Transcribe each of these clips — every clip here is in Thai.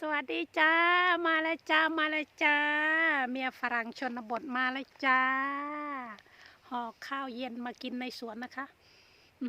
สวัสดีจ้า มาแล้วจ้า มาแล้วจ้า เมียฝรั่งชนบทมาแล้วจ้าห่อข้าวเย็นมากินในสวนนะคะ อื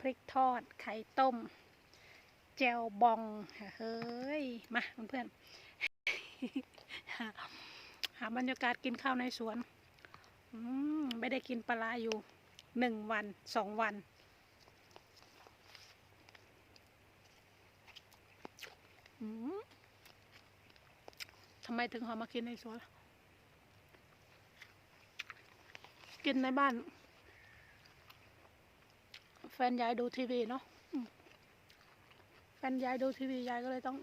พริกทอด ไข่ต้มแจวบอง เฮ้ย มาเพื่อนๆหาบรรยากาศกินข้าวในสวน อืมไม่ได้กินปลาอยู่หนึ่งวันสองวัน อืม ทำไมถึงหอมากินในสวนกินในบ้าน แฟนยายดูทีวีเนาะแฟนยายดูทีวียายก็เลยต้อง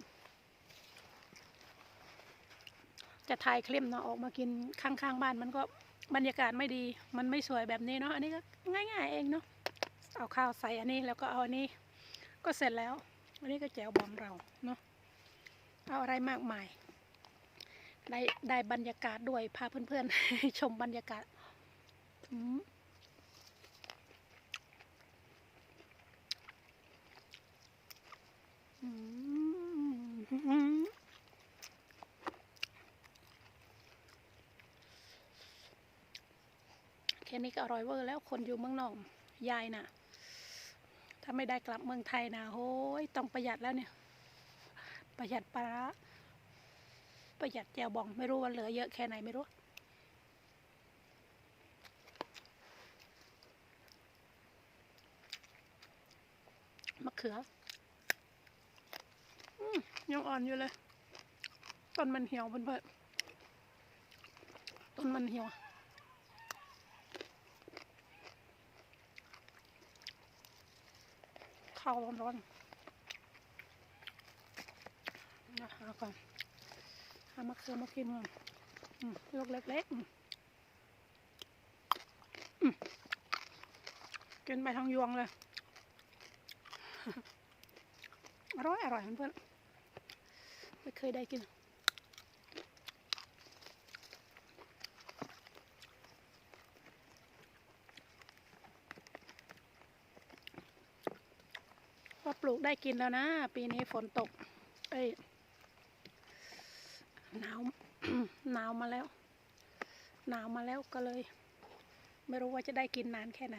จะถ่ายคลิปเนาะออกมากินข้างๆบ้านมันก็บรรยากาศไม่ดีมันไม่สวยแบบนี้เนาะอันนี้ก็ง่าย ๆ เองเนาะเอาข้าวใส่อันนี้แล้วก็เอาอันนี้ ก็เสร็จแล้ว อันนี้ก็แจวบองเราเนาะ เอาอะไรมากมาย ได้ได้บรรยากาศด้วยพาเพื่อนๆ ชมบรรยากาศอืมแค่นี้ก็อร่อยเวอร์แล้วคนอยู่เมืองนอกยายน่ะ ถ้าไม่ได้กลับเมืองไทยนะโอ้ยต้องประหยัดแล้วเนี่ย ประหยัดปลาประหยัดแจวบองไม่รู้ว่าเหลือเยอะแค่ไหนไม่รู้มะเขืออมยังอ่อนอยู่เลยต้นมันเหี่ยวเพื่อนๆต้นมันเหี่ยวข้าวร้อนๆ นะหาก่อนหามะเขือมากินก่อนอลูกเล็กๆกินไปทั้งยวงเลย อร่อยอร่อยเพื่อนๆไม่เคยได้กินพอปลูกได้กินแล้วนะ ปีนี้ฝนตก เอ้ย หนาว ห นาวมาแล้ว หนาวมาแล้วก็เลย ไม่รู้ว่าจะได้กินนานแค่ไหน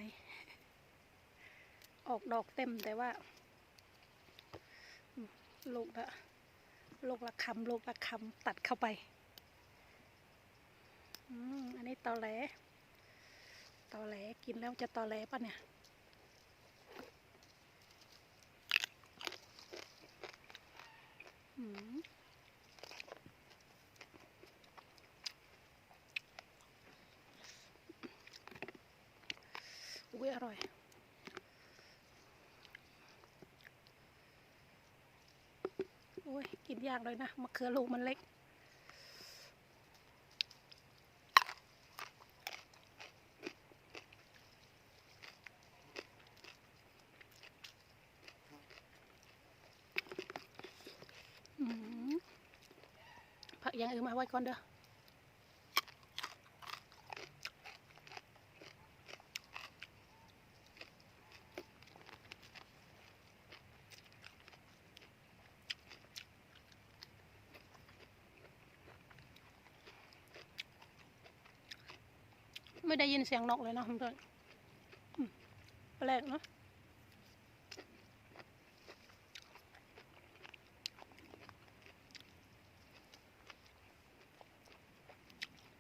ออกดอกเต็มแต่ว่า ลูกละลูกละคำลูกละคำตัดเข้าไปอันนี้ตอแหลตอแหลกินแล้วจะตอแหลปะเนี่ยอืม อุ้ยอร่อย โอ้ย กินยากเลยนะมะเขือลูกมันเล็กอืมผักอย่างอื่นมาไว้ก่อนเด้อ ไม่ได้ยินเสียงนกเลยนะเพื่อนแปลกเนาะ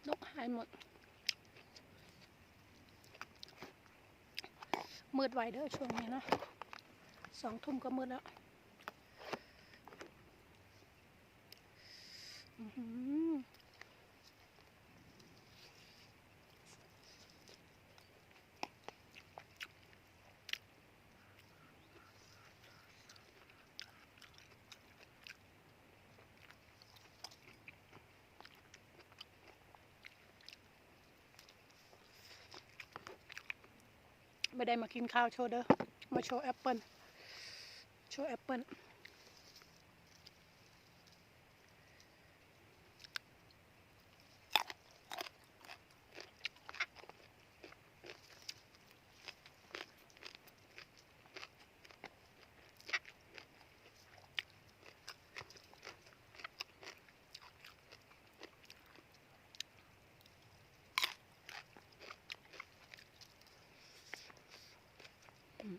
นกหายหมด มืดไวเด้อช่วงนี้เนาะสองทุ่มก็มืดแล้วอื้อหือ ไม่ได้มากินข้าวโชว์เด้อ มาโชว์แอปเปิลโชว์แอปเปิล ข้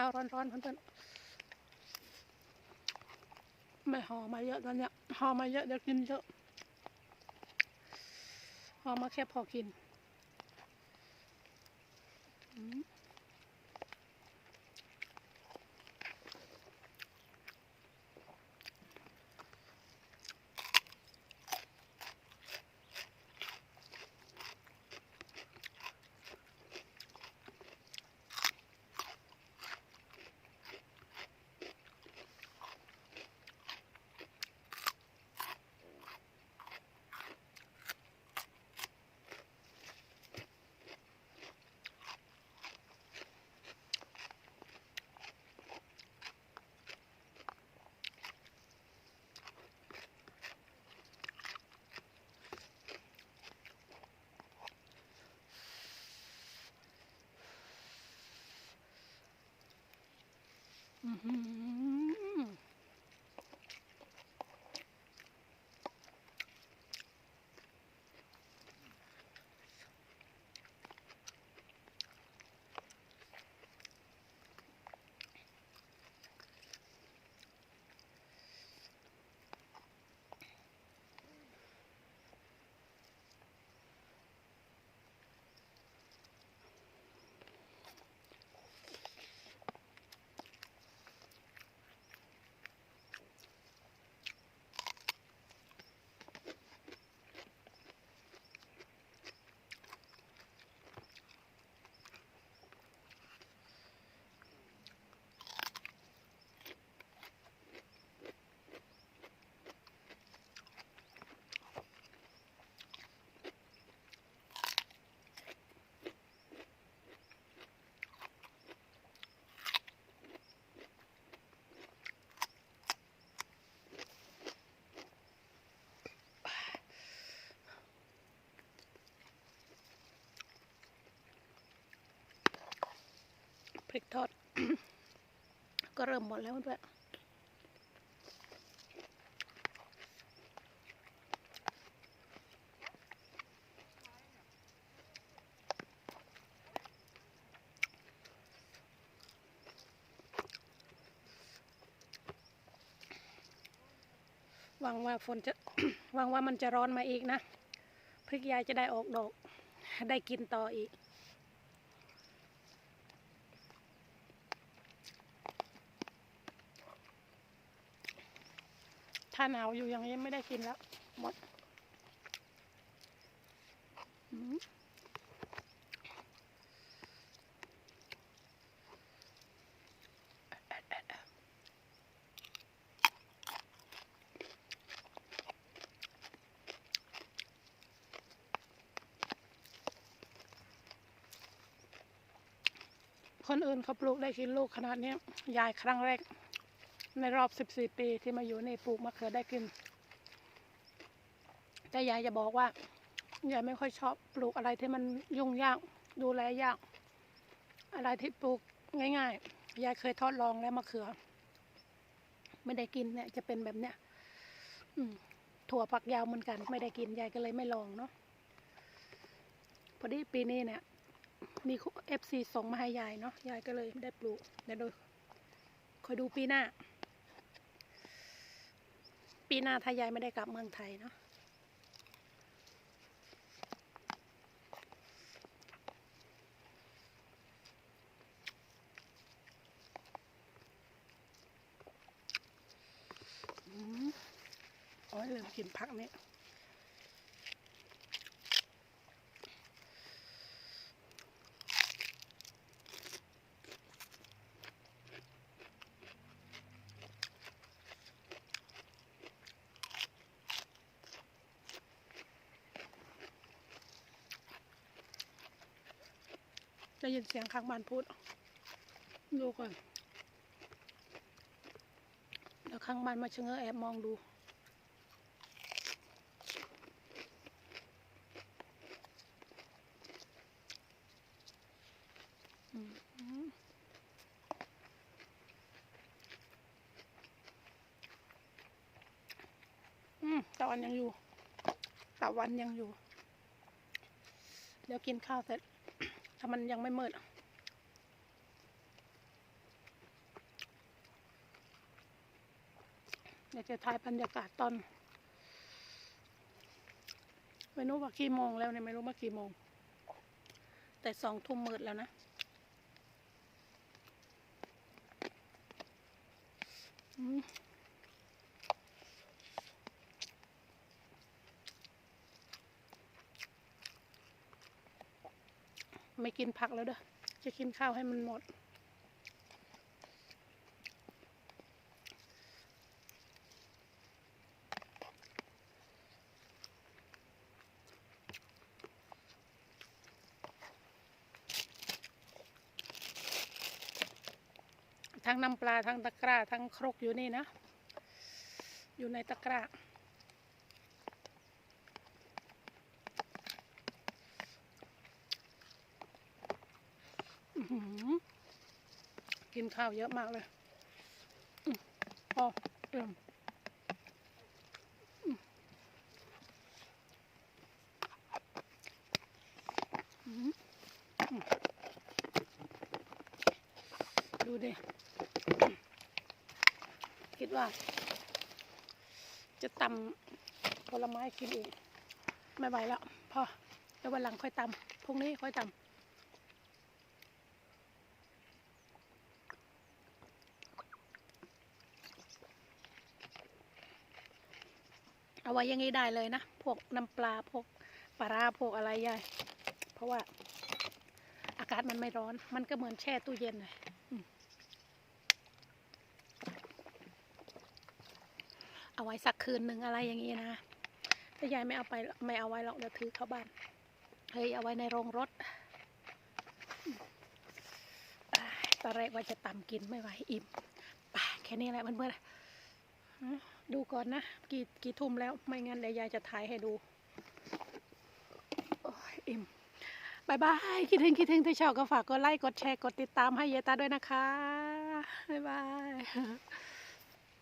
าวร้อนๆเพื่อนๆไม่ห่อมาเยอะตอนเนี้ยห่อมาเยอะเดี๋ยวกินเยอะห่อมาแค่พอกิน อื้อหือพ ริกทอด ก็เริ่มหมดแล้วเพื่อนหวังว่าฝนจะหวังว่ามันจะร้อนมาอีกนะ พริกยายจะได้ออกดอก ได้กินต่ออีก ถ้าหนาวอยู่อย่างนี้ไม่ได้กินแล้ว หมดคนอื่นเขาปลูกได้กินลูกขนาดนี้ยายครั้งแรก ในรอบ 14 ปีที่มาอยู่นี่ปลูกมะเขือได้กิน แต่ยายจะบอกว่ายายไม่ค่อยชอบปลูกอะไรที่มันยุ่งยากดูแลยาก อะไรที่ปลูกง่ายๆยายเคยทดลองแล้วมะเขือ ไม่ได้กินเนี่ย จะเป็นแบบเนี้ยถั่วฝักยาวเหมือนกัน ไม่ได้กินยายก็เลยไม่ลองเนาะพอดีปีนี้เนี่ยมีเอฟซีส่งมาให้ยายเนาะยายก็เลยได้ปลูกเดี๋ยวดูคอยดูปีหน้า ปีหน้าถ้ายายไม่ได้กลับเมืองไทยเนาะอ๋อเลืมกินผักเนี่ย ได้ยินเสียงข้างบ้านพูดดูก่อนเดี๋ยวข้างบ้านมาเชงเอแอบมองดูอืมตะวันยังอยู่ตะวันยังอยู่ เดี๋ยวกินข้าวเสร็จ ถ้ามันยังไม่มืดเดี๋ยวจะถ่ายบรรยากาศตอนไม่รู้ว่ากี่โมงแล้วเนี่ยไม่รู้ว่ากี่โมง แต่สองทุ่มมืดแล้วนะ อืม ไม่กินผักแล้วเด้อ จะกินข้าวให้มันหมด ทั้งน้ำปลาทั้งตะกร้าทั้งครกอยู่นี่นะ อยู่ในตะกร้า อื้อหือ กินข้าวเยอะมากเลยอืมพอเอิ่มอืมอืมอืมดูดิ คิดว่า จะตำผลไม้กินอีก ไม่ไหวแล้ว พอ เดี๋ยววันหลังค่อยตำพรุ่งนี้ค่อยตำ เอาไว้ยังงี้ได้เลยนะ พวกน้ำปลา พวกปลาราพวกอะไรยายเพราะว่าอากาศมันไม่ร้อน มันก็เหมือนแช่ตู้เย็นเลยเอาไว้สักคืนหนึ่งอะไรอย่างงี้นะแต่ยายไม่เอาไปไม่เอาไว้หรอกเดี๋ยวถือเข้าบ้าน เฮ้ยเอาไว้ในโรงรถอืมอ่าตอนแรกว่าจะตำกินไม่ไหวอิ่มไปแค่นี้แหละเพื่อนๆ ดูก่อนนะ กี่กี่ทุ่มแล้วไม่งั้นเดี๋ยวยายจะถ่ายให้ดูโอ้ยอิ่มบายบายคิดถึงคิดถึงถ้าชอบก็ฝากกดไลค์กดแชร์กดติดตามให้ยายตาด้วยนะคะบายบาย